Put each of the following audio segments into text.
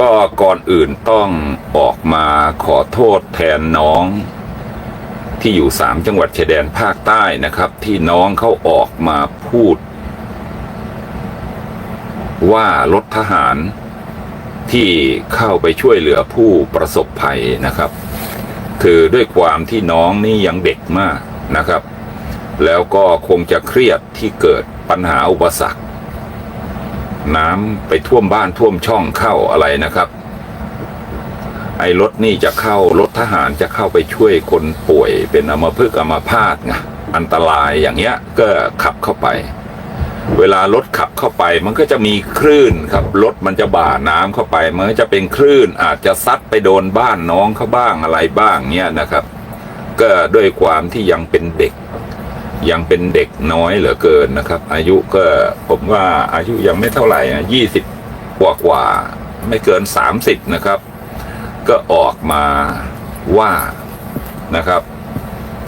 ก็ก่อนอื่นต้องออกมาขอโทษแทนน้อง ที่อยู่สามจังหวัดชายแดนภาคใต้นะครับ ที่น้องเขาออกมาพูด ว่ารถทหารที่เข้าไปช่วยเหลือผู้ประสบภัยนะครับคือด้วยความที่น้องนี่ยังเด็กมากนะครับ แล้วก็คงจะเครียดที่เกิดปัญหาอุปสรรค น้ำไปท่วมบ้านท่วมช่องเข้าอะไรนะครับ ไอ้รถนี่จะเข้ารถทหารจะเข้าไปช่วยคนป่วยเป็นอมพฤกอัมพาตไงอันตรายอย่างเงี้ยก็ขับเข้าไป เวลารถขับเข้าไปมันก็จะมีคลื่นครับรถมันจะบ่าน้ำเข้าไปมันก็จะเป็นคลื่นอาจจะซัดไปโดนบ้านน้องเขาบ้างอะไรบ้างเนี้ยนะครับ ก็ด้วยความที่ยังเป็นเด็ก ยังเป็นเด็กน้อยเหลือเกินนะครับ อายุก็ผมว่าอายุยังไม่เท่าไหร่ยี่สิบกว่ากว่าไม่เกินสามสิบนะครับ ก็ออกมาว่านะครับ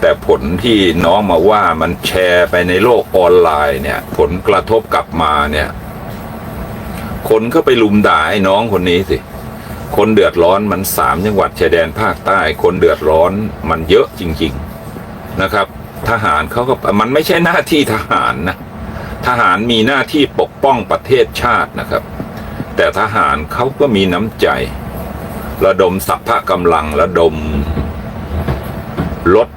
แต่ผลที่น้องมาว่ามันแชร์ไปในโลกออนไลน์เนี่ย ผลกระทบกลับมาเนี่ย คนก็ไปลุมด่าไอ้น้องคนนี้สิคนเดือดร้อนมันสามจังหวัดชายแดนภาคใต้ คนเดือดร้อนมันเยอะจริง ๆนะครับ ทหารเขาก็มันไม่ใช่หน้าที่ทหารนะทหารมีหน้าที่ปกป้องประเทศชาตินะครับ แต่ทหารเขาก็มีน้ำใจ ระดมสัพพะกำลังระดมรถ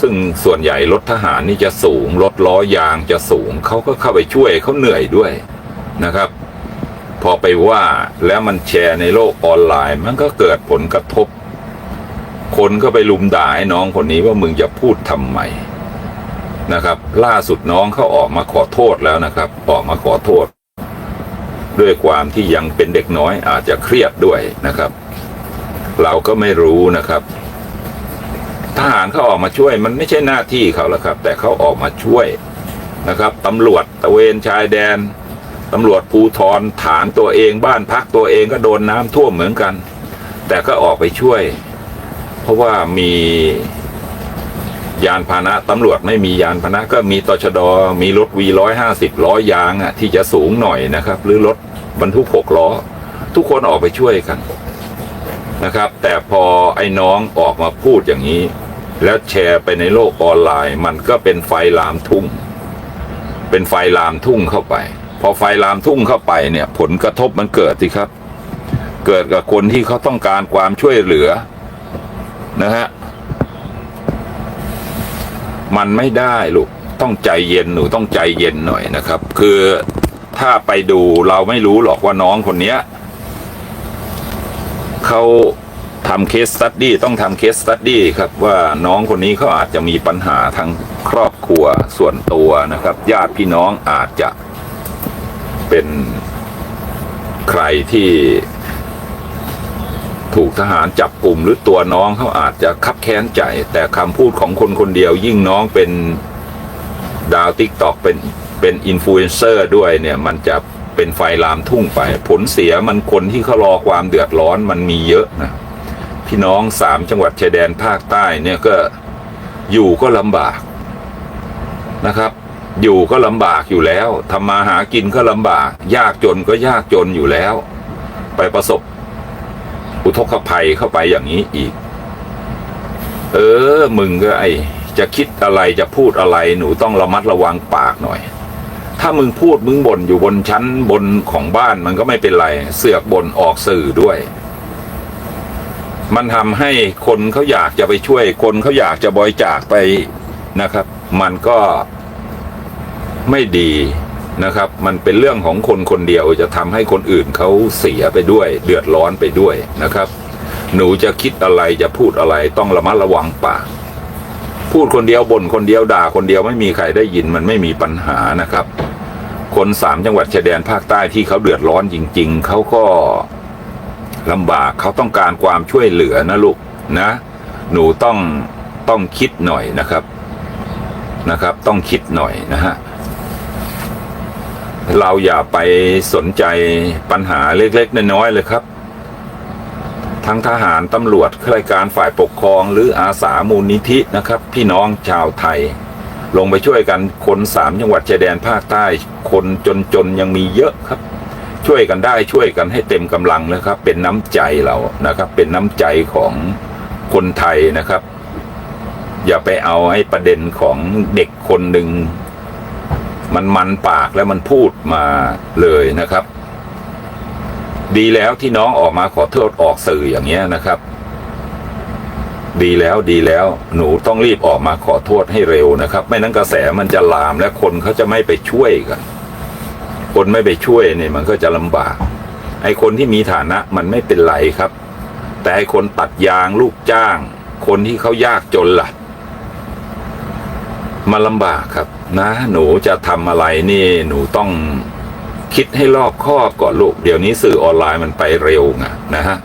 ซึ่งส่วนใหญ่รถทหารนี่จะสูงรถล้อยางจะสูงเขาก็เข้าไปช่วยเขาเหนื่อยด้วยนะครับ พอไปว่าแล้วมันแชร์ในโลกออนไลน์ มันก็เกิดผลกระทบ คนก็ไปลุมด่าไอ้น้องคนนี้ว่ามึงจะพูดทำไมนะครับ ล่าสุดน้องเขาออกมาขอโทษแล้วนะครับ ออกมาขอโทษ ด้วยความที่ยังเป็นเด็กน้อยอาจจะเครียดด้วยนะครับ เราก็ไม่รู้นะครับทหารเขาออกมาช่วยมันไม่ใช่หน้าที่เขาแล้วครับ แต่เขาออกมาช่วยนะครับตำรวจตะเวนชายแดนตำรวจภูทรฐานตัวเองบ้านพักตัวเองก็โดนน้ำท่วมเหมือนกัน แต่ก็ออกไปช่วย เพราะว่ามียานพาหนะตำรวจไม่มียานพาหนะก็มีตชดมีรถวีร้อยห้าสิบล้อยางอะที่จะสูงหน่อยนะครับ หรือรถบรรทุกหกล้อ ทุกคนออกไปช่วยกันนะครับ แต่พอไอ้น้องออกมาพูดอย่างนี้ แล้วแชร์ไปในโลกออนไลน์ มันก็เป็นไฟลามทุ่ง เป็นไฟลามทุ่งเข้าไป พอไฟลามทุ่งเข้าไปเนี่ย ผลกระทบมันเกิดสิครับ เกิดกับคนที่เขาต้องการความช่วยเหลือ นะฮะ มันไม่ได้ลูก ต้องใจเย็นหนูต้องใจเย็นหน่อยนะครับ คือถ้าไปดูเราไม่รู้หรอกว่าน้องคนเนี้ยเขาทำเคสตัดดี้ต้องทำเคสตัดดี้ครับว่าน้องคนนี้เขาอาจจะมีปัญหาทางครอบครัวส่วนตัวนะครับ ญาติพี่น้องอาจจะเป็นใครที่ ถูกทหารจับกลุ่มหรือตัวน้องเขาอาจจะคับแค้นใจ แต่คำพูดของคนคนเดียวยิ่งน้องเป็นดาวติ๊กตอกเป็นเป็นอินฟลูเอนเซอร์ด้วยเนี่ยมันจะเป็นไฟลามทุ่งไป ผลเสียมันคนที่เขารอความเดือดร้อนมันมีเยอะนะพี่น้องสามจังหวัดชายแดนภาคใต้เนี่ยก็อยู่ก็ลำบากนะครับ อยู่ก็ลำบากอยู่แล้วทำมาหากินก็ลำบาก ยากจนก็ยากจนอยู่แล้ว ไปประสบ อุทกภัยเข้าไปอย่างนี้อีก เออ มึงก็ไอจะคิดอะไรจะพูดอะไรหนูต้องระมัดระวังปากหน่อย ถ้ามึงพูดมึงบ่นอยู่บนชั้นบนของบ้านมันก็ไม่เป็นไร เสือกบ่นออกสื่อด้วย มันทำให้คนเขาอยากจะไปช่วย คนเขาอยากจะบริจาคไปนะครับ มันก็ไม่ดี นะครับ มันเป็นเรื่องของคนคนเดียวจะทำให้คนอื่นเขาเสียไปด้วย เดือดร้อนไปด้วยนะครับ หนูจะคิดอะไรจะพูดอะไรต้องระมัดระวังปากพูดคนเดียวบ่นคนเดียวด่าคนเดียวไม่มีใครได้ยินมันไม่มีปัญหานะครับ คนสามจังหวัดชายแดนภาคใต้ที่เขาเดือดร้อนจริง ๆเขาก็ลำบากเขาต้องการความช่วยเหลือนะลูกนะ หนูต้องต้องคิดหน่อยนะครับนะครับ ต้องคิดหน่อยนะฮะ เราอย่าไปสนใจปัญหาเล็กๆน้อยๆเลยครับ ทั้งทหารตำรวจข้าราชการฝ่ายปกครองหรืออาสามูลนิธินะครับ พี่น้องชาวไทย ลงไปช่วยกันคนสามจังหวัดชายแดนภาคใต้ คนจนๆยังมีเยอะครับ ช่วยกันได้ช่วยกันให้เต็มกำลังนะครับ เป็นน้ำใจเรานะครับ เป็นน้ำใจของคนไทยนะครับ อย่าไปเอาไอ้ประเด็นของเด็กคนหนึ่ง มันมันปากแล้วมันพูดมาเลยนะครับ ดีแล้วที่น้องออกมาขอโทษออกสื่ออย่างเงี้ยนะครับ ดีแล้วดีแล้วหนูต้องรีบออกมาขอโทษให้เร็วนะครับ ไม่นั้นกระแสมันจะลามและคนเขาจะไม่ไปช่วยกัน คนไม่ไปช่วยเนี่ยมันก็จะลำบาก ไอ้คนที่มีฐานะมันไม่เป็นไรครับ แต่ไอ้คนตัดยางลูกจ้าง คนที่เขายากจนล่ะ มันลำบากครับ นะ หนูจะทำอะไรนี่หนูต้องคิดให้รอบคอบก่อนลูก เดี๋ยวนี้สื่อออนไลน์มันไปเร็วไงนะฮะ